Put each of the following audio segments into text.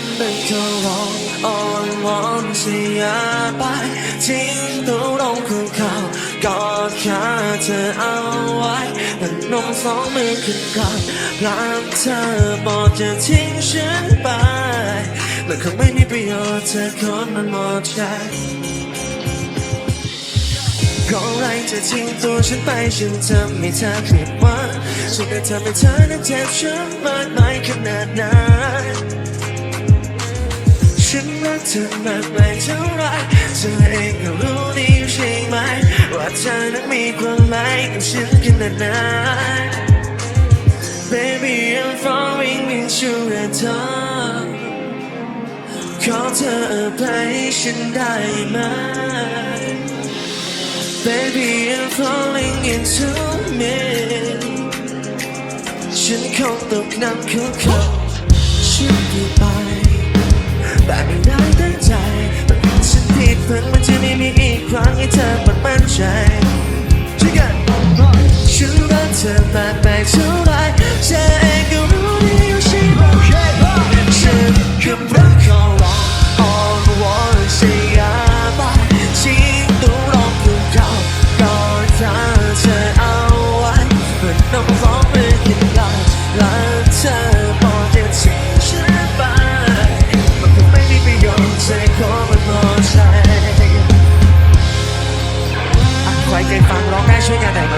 ำเป็นก็ร้องอ้อนวอนเสียไปทิ้งตัวลงคุกเข่ากอดขาเธอเอาไว้แต่นมสองมือขึ้นกอดรักเธอบอกจะทิ้งฉันไปมันคงไม่มีประโยชน์เธอคนมันหมดใจก็ไรจะทิ้งตัวฉันไปฉันทำให้เธอผิดหวังฉันจะทำให้เธอนั้นเจ็บช้ำมากมายขนาดนั้น ฉันรักเธอมากไปเท่าไรเธอเองก็รู้ดีใช่ไหม ว่าเธอนั้นมีความหมายกับฉันขนาดนั้น Baby I'm falling into the dark ขอเธออภัยฉันได้ไหม Baby, I'm falling into me ฉันคงตกน้ำเขาเขาฉัน ครั้งให้เธอมันมั่นใจช่วยกันฉันรักเธอมากไปเท่าไรเธอเองก็รู้ดีอยู่ใช่ไหมฉันกำลังขอร้องอ้อนวอนเสียไปทิ้งตัวลงภูเขากอดขาเธอเอาไว้เพื่อน้องสองมือขึ้นเหลอยรักเธอ ใครเคยฟังร้องได้ช่วยกันหน่อยไหม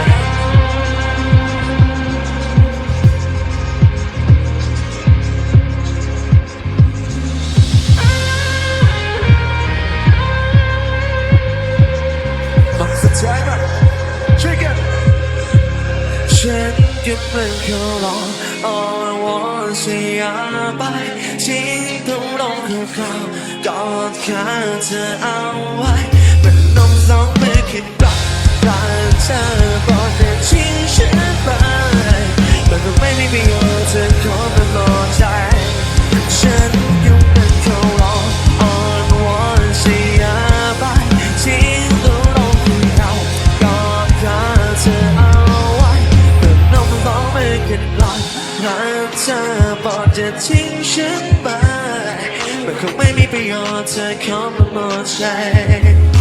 บอกสุดท้ายมาช่วยกันฉันก็เป็นแค่รออ้อนวอนเสียไปทิ้งต้องลงคือเขากอดขาเธอเอาไว้เป็นนมสองมือขึ้นกอด รักเธอบอกจะทิ้งฉันไปมันก็ไม่มีประโยชน์เธอขอมันหมดใจฉันยังเป็นแค่รออ้อนวอนเสียไปทิ้งต้องลงคือเขากอดขาเธอเอาไว้เมื่อนมสองไมือขึ้นลอยรักเธอบอกจะทิ้งฉันไปมันคงไม่มีประโยชน์เธอขอมาหมดใจ